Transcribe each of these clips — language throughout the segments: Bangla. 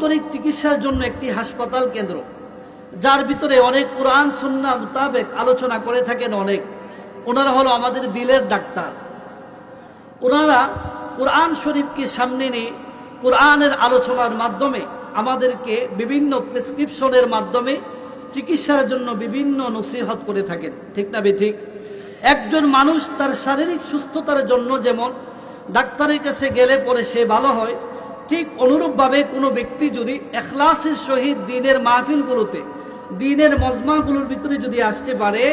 আন্তরিক চিকিৎসার জন্য একটি হাসপাতাল কেন্দ্র, যার ভিতরে অনেক কোরআন সুন্না মোতাবেক আলোচনা করে থাকেন অনেক। ওনারা হলো আমাদের দিলের ডাক্তার। ওনারা কোরআন শরীফকে সামনে নিয়ে কোরআনের আলোচনার মাধ্যমে আমাদেরকে বিভিন্ন প্রেসক্রিপশনের মাধ্যমে চিকিৎসার জন্য বিভিন্ন নসিহত করে থাকেন। ঠিক না ঠিক? একজন মানুষ তার শারীরিক সুস্থতার জন্য যেমন ডাক্তারের কাছে গেলে পরে সে ভালো হয় ঠিক অনুরূপভাবে কোনো ব্যক্তি যদি এখলাসের সহিত দিনের মাহফিলগুলোতে, দিনের মজমাগুলোর ভিতরে যদি আসতে পারে,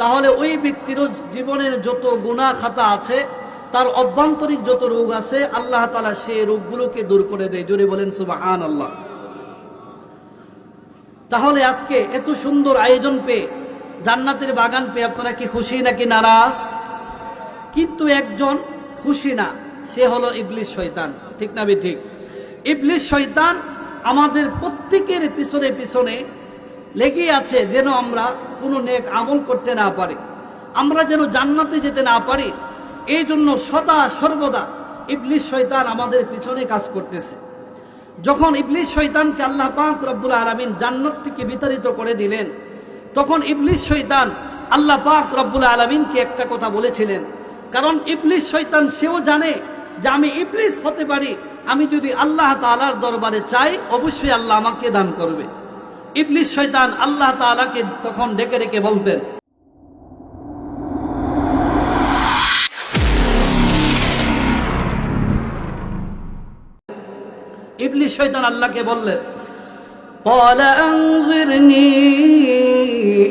তাহলে ওই ব্যক্তিরও জীবনের যত গুণা খাতা আছে, তার অভ্যন্তরিক যত রোগ আছে, আল্লাহ তালা সে রোগগুলোকে দূর করে দেয়। জোরে বলেন সুবাহান আল্লাহ তাহলে আজকে এত সুন্দর আয়োজন পেয়ে, জান্নাতের বাগান পেয়ে আপনারা কি খুশি নাকি নারাজ? কিন্তু একজন খুশি না, সে হলো ইবলিশ শয়তান। ঠিক না ঠিক? ইবলিশ শয়তান আমাদের প্রত্যেকের পিছনে পিছনে লেগে আছে যেন আমরা কোনো নেক আমল করতে না পারি। আমরা যেন জান্নাতে যেতে না পারি। এই জন্য সদা সর্বদা ইবলিশ শয়তান আমাদের পিছনে কাজ করতেছে। যখন ইবলিশ শৈতানকে আল্লাহ পাক রব্বুল আলমিন জান্নাত থেকে বিতাড়িত করে দিলেন, তখন ইবলিশ শৈতান আল্লাহ পাক রব্বুল আলমিনকে একটা কথা বলেছিলেন। কারণ ইবলিশ শৈতান সেও জানে যে আমি ইবলিশ হতে পারি আমি যদি আল্লাহ তালার দরবারে চাই অবশ্যই আল্লাহ আমাকে দান করবে ইবলিশ শৈতান আল্লাহ তালাকে তখন ডেকে ডেকে বলতেন ইবলিশ শৈতান আল্লাহকে বললেন قال أنظرني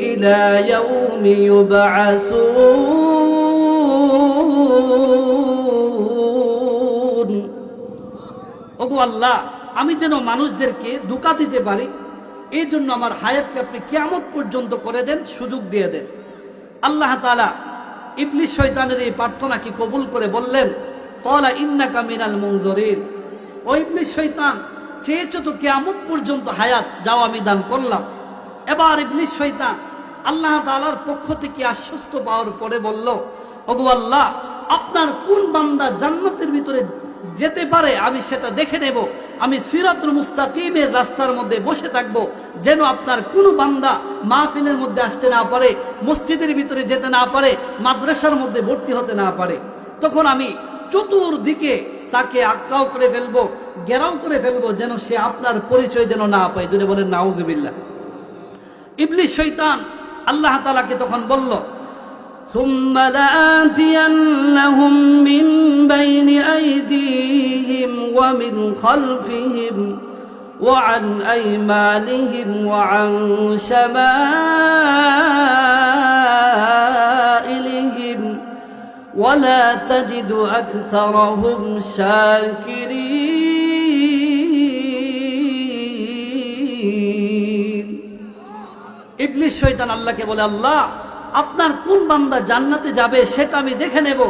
إلى يوم يبعثون আল্লাহ, আমি যেন মানুষদেরকে দুকা দিতে পারি এই জন্য আমার হায়াতকে আপনি কিয়ামত পর্যন্ত করে দেন, সুযোগ দিয়ে দেন। আল্লাহ তালা ইবলিশ শৈতানের এই প্রার্থনাকে কবুল করে বললেন? কলা ইন্নাকা মিনাল মুনজরিন। ও ইবলিশ শৈতান চেয়েছ তো কেমন পর্যন্ত হায়াত, যাও আমি দান করলাম। এবার ইবলিশ শৈতান আল্লাহ তালার পক্ষ থেকে আশ্বস্ত পাওয়ার পরে বলল, ওগো আল্লাহ, আপনার কোন বান্দা জান্নাতের ভিতরে যেতে পারে আমি সেটা দেখে নেব আমি সিরাতুল মুস্তাকিমের রাস্তার মধ্যে বসে থাকব যেন আপনার কোনো বান্দা মাহফিলের মধ্যে আসতে না পারে মসজিদের ভিতরে যেতে না পারে মাদ্রাসার মধ্যে ভর্তি হতে না পারে তখন আমি চতুর্দিকে তাকে আক্রাও করে ফেলবো গেরাও করে ফেলবো যেন সে আপনার পরিচয় যেন না পায় যদি বলেন নাউজবিল্লা ইবলিশ শৈতান আল্লাহ তালাকে তখন বলল ثم لآتينهم من بين أيديهم ومن خلفهم وعن أيمانهم وعن شمائلهم ولا تجد أكثرهم شاكرين ইবলিশ শয়তান আল্লাহকে বলে আল্লাহ আপনার কোন বান্দা জান্নাতে যাবে সেটা আমি দেখে নেব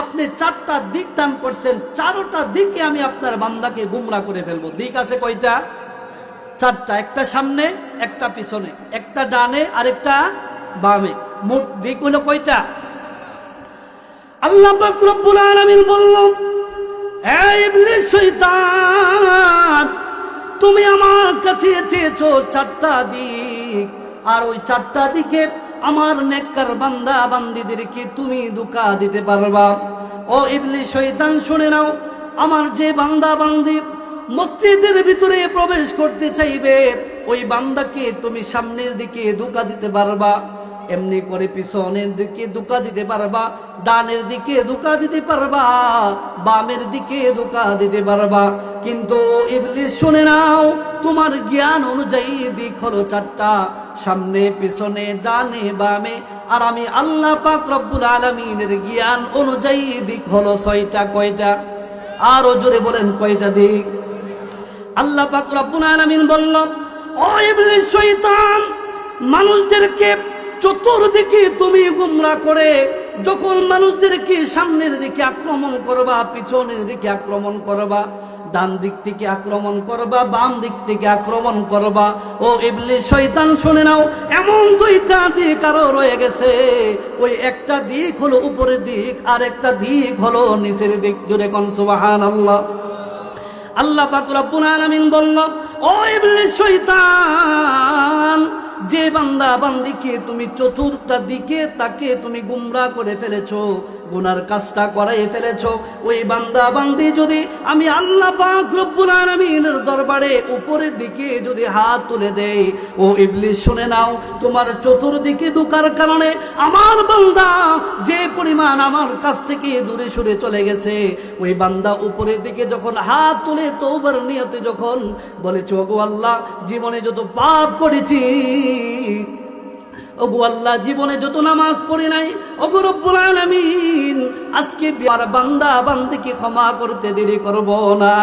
আপনি চারটা দিক দান করছেন, চারোটা দিকে আমি আপনার বান্দাকে গুমরা করে ফেলব। দিক আছে কয়টা? চারটা, একটা সামনে, একটা পিছনে, একটা ডানে আর একটা বামে। মোট দিক হলো কয়টা? আল্লাহ রব্বুল আলামিন বলল তুমি আমার কাছে চেয়েছো চারটা দিক, আর ওই চারটা দিকে আমার নেককার বান্দা বান্দিদেরকে তুমি দুকা দিতে পারবা। ও ইবলি শৈতান শুনে নাও, আমার যে বান্দা বান্দি মসজিদের ভিতরে প্রবেশ করতে চাইবে, ওই বান্দাকে তুমি সামনের দিকে দুকা দিতে পারবা। এমনি করে পিছনের দিকে দুকা দিতে পারবা, ডানের দিকে দুকা দিতে পারবা, বামের দিকে দুকা দিতে পারবা। কিন্তু ইবলিস শুনে নাও, তোমার জ্ঞান অনুযায়ী দিক হলো চারটা, সামনে, পিছনে, ডানে, বামে। আর আমি আল্লাহ পাক রব্বুল আলমিনের জ্ঞান অনুযায়ী দিক হলো ছয়টা, কয়টা? আরও জোরে বলেন, কয়টা দিক? আল্লাহ পাক রব্বুল আলামিন বলল, ও ইবলিস শয়তান, মানুষদেরকে চতুর্দিকে তুমি গুমরা করে যখন মানুষদেরকে সামনের দিকে আক্রমণ করবা, পিছনের দিকে আক্রমণ করবা, ডান দিক থেকে আক্রমণ করবা, বাম দিক থেকে আক্রমণ করবা, ও ইবলি শয়তান, শুনে নাও, এমন দুইটা দিক আরও রয়ে গেছে। ওই একটা দিক হলো উপরের দিক, আর একটা দিক হলো নিচের দিক। জুড়ে কন সুবাহান আল্লাহ আল্লাহ পাক রব্বুল আলামিন বলল, ও ইবলিস, শয়তান যে বান্দা বান্দিকে তুমি চতুর্থ দিকে তাকে তুমি গুমরা করে ফেলেছ, গুনার কাজটা করাই ফেলেছ। ওই বান্দা বান্দি যদি আমি আল্লাহ পাক দরবারে উপরের দিকে যদি হাত তুলে দেই ও ইবলিস শুনে নাও, তোমার চতুর্দিকে দুকার কারণে আমার বান্দা যে পরিমাণ আমার কাছ থেকে দূরে সরে চলে গেছে। ওই বান্দা উপরের দিকে যখন হাত তুলে তৌবার নিয়তে যখন বলেছে, ওগো আল্লাহ, জীবনে যত পাপ করেছি ওগো আল্লাহ, জীবনে যত নামাজ পড়ে নাই, ওগো রব্বুল আলামিন, আজকে আর বান্দা বান্দিকে ক্ষমা করতে দেরি করব না।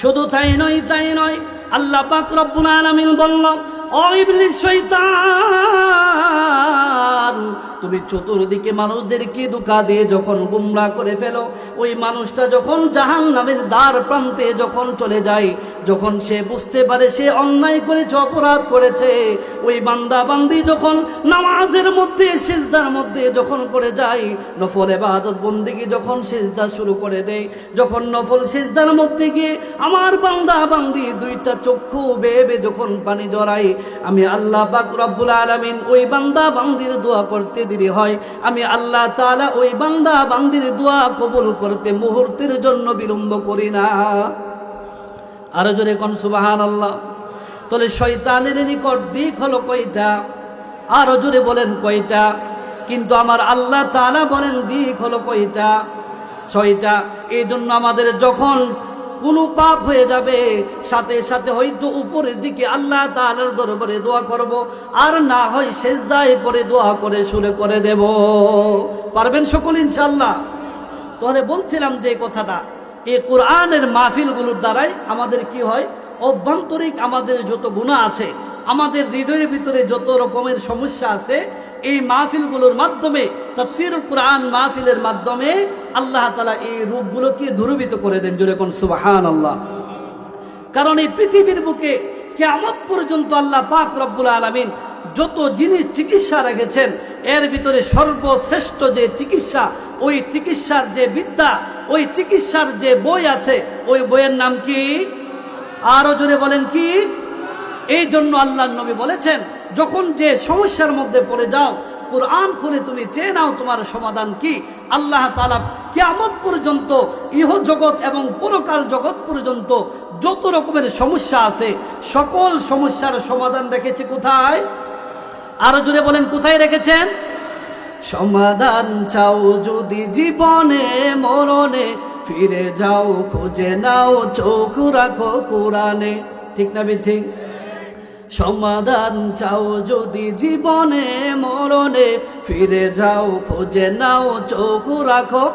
শুধু তাই নয় তাই নয়, আল্লাহ পাক রব্বুল আলামিন বলল, ও ইবলিস শয়তান তুমি চতুর্দিকে মানুষদেরকে দুকা দিয়ে যখন গুমরা করে ফেলো, ওই মানুষটা যখন জাহান নামের দ্বার প্রান্তে যখন চলে যায়, যখন সে বুঝতে পারে সে অন্যায় করেছে, অপরাধ করেছে, ওই বান্দা বান্দি যখন নামাজের মধ্যে, সেজদার মধ্যে যখন পড়ে যায়, নফল এবাদত বন্দিগি যখন সেজদা শুরু করে দেয়, যখন নফল সেজদার মধ্যে গিয়ে আমার বান্দা বান্দি দুইটা চক্ষু বেবে যখন পানি জড়াই আমি আল্লাহ পাক রব্বুল আলামিন ওই বান্দা বান্দির দোয়া করতে দেরি হয়। আমি আল্লাহ তাআলা ওই বান্দা বান্দির দোয়া কবুল করতে মুহূর্তের জন্য বিলম্ব করি না। আরও জোরে কোন সুবাহান আল্লাহ তাহলে শয়তানের নিকট দিক হলো কয়টা? আরও জোরে বলেন কয়টা? কিন্তু আমার আল্লাহ তাআলা বলেন দিক হলো কয়টা? ছয়টা। এই জন্য আমাদের যখন কোনো পাপ হয়ে যাবে। সাথে সাথে হয়তো উপরের দিকে আল্লাহ তালার দরবারে দোয়া করব। আর না হয় সেজদায় পরে দোয়া করে শুরু করে দেব। পারবেন সকল ইনশাল্লাহ তাহলে বলছিলাম যে কথাটা, এই কোরআনের মাহফিলগুলোর দ্বারাই আমাদের কি হয়? অভ্যন্তরিক আমাদের যত গুণা আছে আমাদের হৃদয়ের ভিতরে যত রকমের সমস্যা আছে, এই মাহফিলগুলোর মাধ্যমে তফসির কোরআন মাহফিলের মাধ্যমে আল্লাহ তালা এই রোগগুলোকে দূরীভূত করে দেন। জোরে কোন সুবাহান আল্লাহ কারণ এই পৃথিবীর বুকে কেমন পর্যন্ত আল্লাহ পাক রব্বুল আলমিন যত জিনিস চিকিৎসা রেখেছেন, এর ভিতরে সর্বশ্রেষ্ঠ যে চিকিৎসা, ওই চিকিৎসার যে বিদ্যা, ওই চিকিৎসার যে বই আছে, ওই বইয়ের নাম কি? আরও জোরে বলেন কি? এই জন্য আল্লাহ নবী বলেছেন, যখন যে সমস্যার মধ্যে পড়ে যাও, কোরআন খুলে তুমি চেয়ে নাও তোমার সমাধান কি। আল্লাহ তালা কেমন পর্যন্ত ইহ জগৎ এবং পরকাল জগৎ পর্যন্ত যত রকমের সমস্যা আছে, সকল সমস্যার সমাধান রেখেছে কোথায়? আরও জুড়ে বলেন, কোথায় রেখেছেন? সমাধান চাও যদি জীবনে, মরণে, ফিরে যাও, খুঁজে নাও, চোখ রাখো কোরআনে। ঠিক না ঠিক সমাধান চাও যদি জীবনে, মরণে ফিরে যাও, খোঁজে নাও, চোখ রাখো।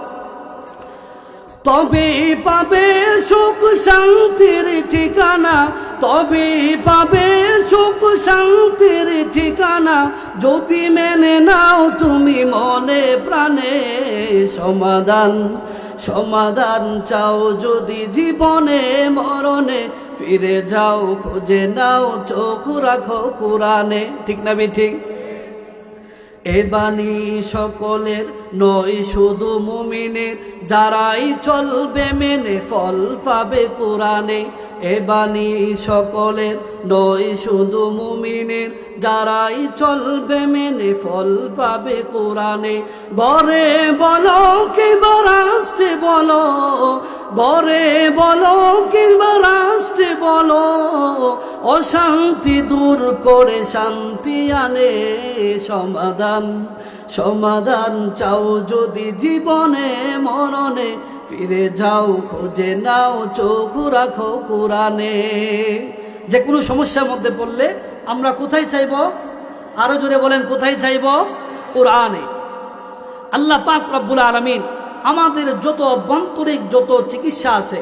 তবে পাবে সুখ শান্তির ঠিকানা, তবে পাবে সুখ শান্তির ঠিকানা। যদি মেনে নাও তুমি মনে প্রাণে সমাধান সমাধান চাও যদি জীবনে, মরণে ফিরে যাও, খুঁজে নাও, চোখ রাখো কোরআনে। ঠিক না ঠিক এ বাণী সকলের নয়, শুধু মুমিনের। যারাই চলবে মেনে ফল পাবে কোরআনে। এ বাণী সকলের নয়, শুধু মুমিনের। যারাই চলবে মেনে ফল পাবে কোরআনে। ঘরে বলো কিংবা রাষ্ট্রে বলো ঘরে বলো কিংবা রাষ্ট্রে বলো, অশান্তি দূর করে শান্তি আনে সমাধান। সমাধান চাও যদি জীবনে, মরণে, ফিরে যাও, খুঁজে নাও, চোখ রাখো কোরআনে। যে কোনো সমস্যার মধ্যে পড়লে আমরা কোথায় চাইব? আরও জোরে বলেন, কোথায় চাইব? কোরআনে। আল্লাহ পাক রব্বুল আলমিন আমাদের যত অভ্যন্তরিক যত চিকিৎসা আছে,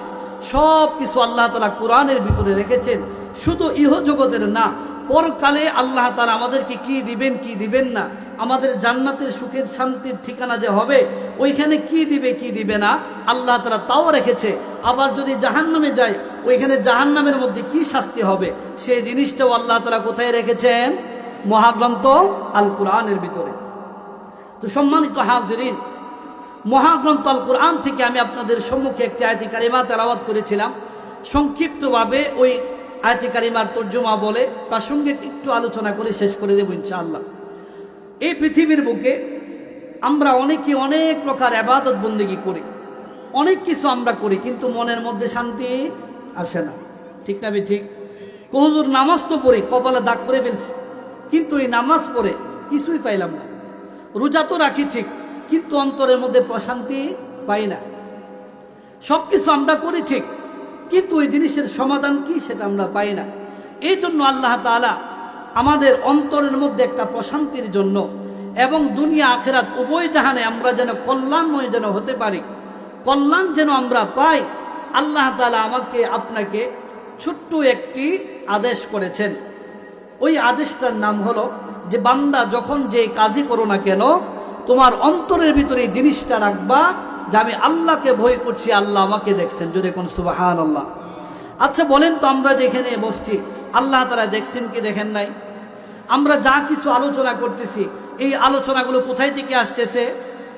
সব কিছু আল্লাহ তালা কোরআনের ভিতরে রেখেছেন। শুধু ইহ জগতের না, পরকালে আল্লাহ তালা আমাদেরকে কি দিবেন কি দিবেন না? আমাদের জান্নাতের সুখের, শান্তির ঠিকানা যে হবে, ওইখানে কি দিবে কি দিবে না, আল্লাহ তালা তাও রেখেছে। আবার যদি জাহান্নামে যায় ওইখানে জাহান্নামের মধ্যে কি শাস্তি হবে? সেই জিনিসটাও আল্লাহ তালা কোথায় রেখেছেন? মহাগ্রন্থ আল কোরআনের ভিতরে। তো সম্মানিত হাজরিন মহাগ্রন্থ আল কোরআন থেকে আমি আপনাদের সম্মুখে একটি আয়তি কারিমা তেলাওয়াত করেছিলাম। সংক্ষিপ্তভাবে ওই আয়তি কারিমার তর্জমা বলে প্রাসঙ্গিক একটু আলোচনা করে শেষ করে দেবো ইনশাআল্লাহ। এই পৃথিবীর বুকে আমরা অনেকে অনেক প্রকার আবাদত বন্দেগী করি। অনেক কিছু আমরা করি, কিন্তু মনের মধ্যে শান্তি আসে না। ঠিক না ঠিক কহুজুর নামাজ তো পড়ি, কপালে দাগ করে ফেলছি। কিন্তু এই নামাজ পড়ে কিছুই পাইলাম না। রোজা তো রাখি ঠিক কিন্তু অন্তরের মধ্যে প্রশান্তি পাই না। সব কিছু আমরা করি ঠিক, কিন্তু ওই জিনিসের সমাধান কি সেটা আমরা পাই না। এই জন্য আল্লাহ তাআলা আমাদের অন্তরের মধ্যে একটা প্রশান্তির জন্য এবং দুনিয়া আখেরাত উভয় জাহানে আমরা যেন কল্যাণময় যেন হতে পারি, কল্যাণ যেন আমরা পাই, আল্লাহ তাআলা আমাকে, আপনাকে ছোট্ট একটি আদেশ করেছেন। ওই আদেশটার নাম হলো যে, বান্দা যখন যে কাজই করো না কেন তোমার অন্তরের ভিতরে এই জিনিসটা রাখবা যে আমি আল্লাহকে ভয় করছি, আল্লাহ আমাকে দেখছেন। জোরে কোন সুবাহান আল্লাহ আচ্ছা বলেন তো আমরা যেখানে বসছি, আল্লাহ তারা দেখছেন কি দেখেন নাই? আমরা যা কিছু আলোচনা করতেছি, এই আলোচনাগুলো কোথায় থেকে আসতেছে?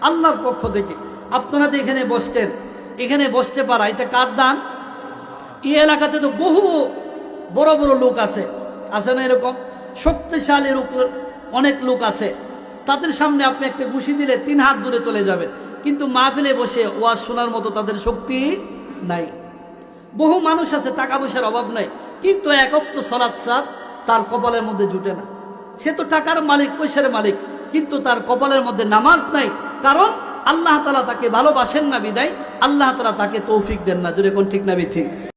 আল্লাহর পক্ষ থেকে। আপনারা যে এখানে বসতেন, এখানে বসতে পারা, এটা কার দান? এই এলাকাতে তো বহু বড় বড় লোক আছে। আছে না এরকম? শক্তিশালী লোক অনেক লোক আছে। তাদের সামনে আপনি একটা ঘুষি দিলে তিন হাত দূরে চলে যাবেন। কিন্তু মাহফিলে বসে ওয়াজ শোনার মতো তাদের শক্তি নাই। বহু মানুষ আছে, টাকা পয়সার অভাব নাই। কিন্তু একক তো সলাৎ সার তার কপালের মধ্যে জুটে না। সে তো টাকার মালিক, পয়সার মালিক, কিন্তু তার কপালের মধ্যে নামাজ নাই। কারণ আল্লাহ তালা তাকে ভালোবাসেন না বিদায়, আল্লাহ তালা তাকে তৌফিক দেন না। যদি কোন ঠিক না বি ঠিক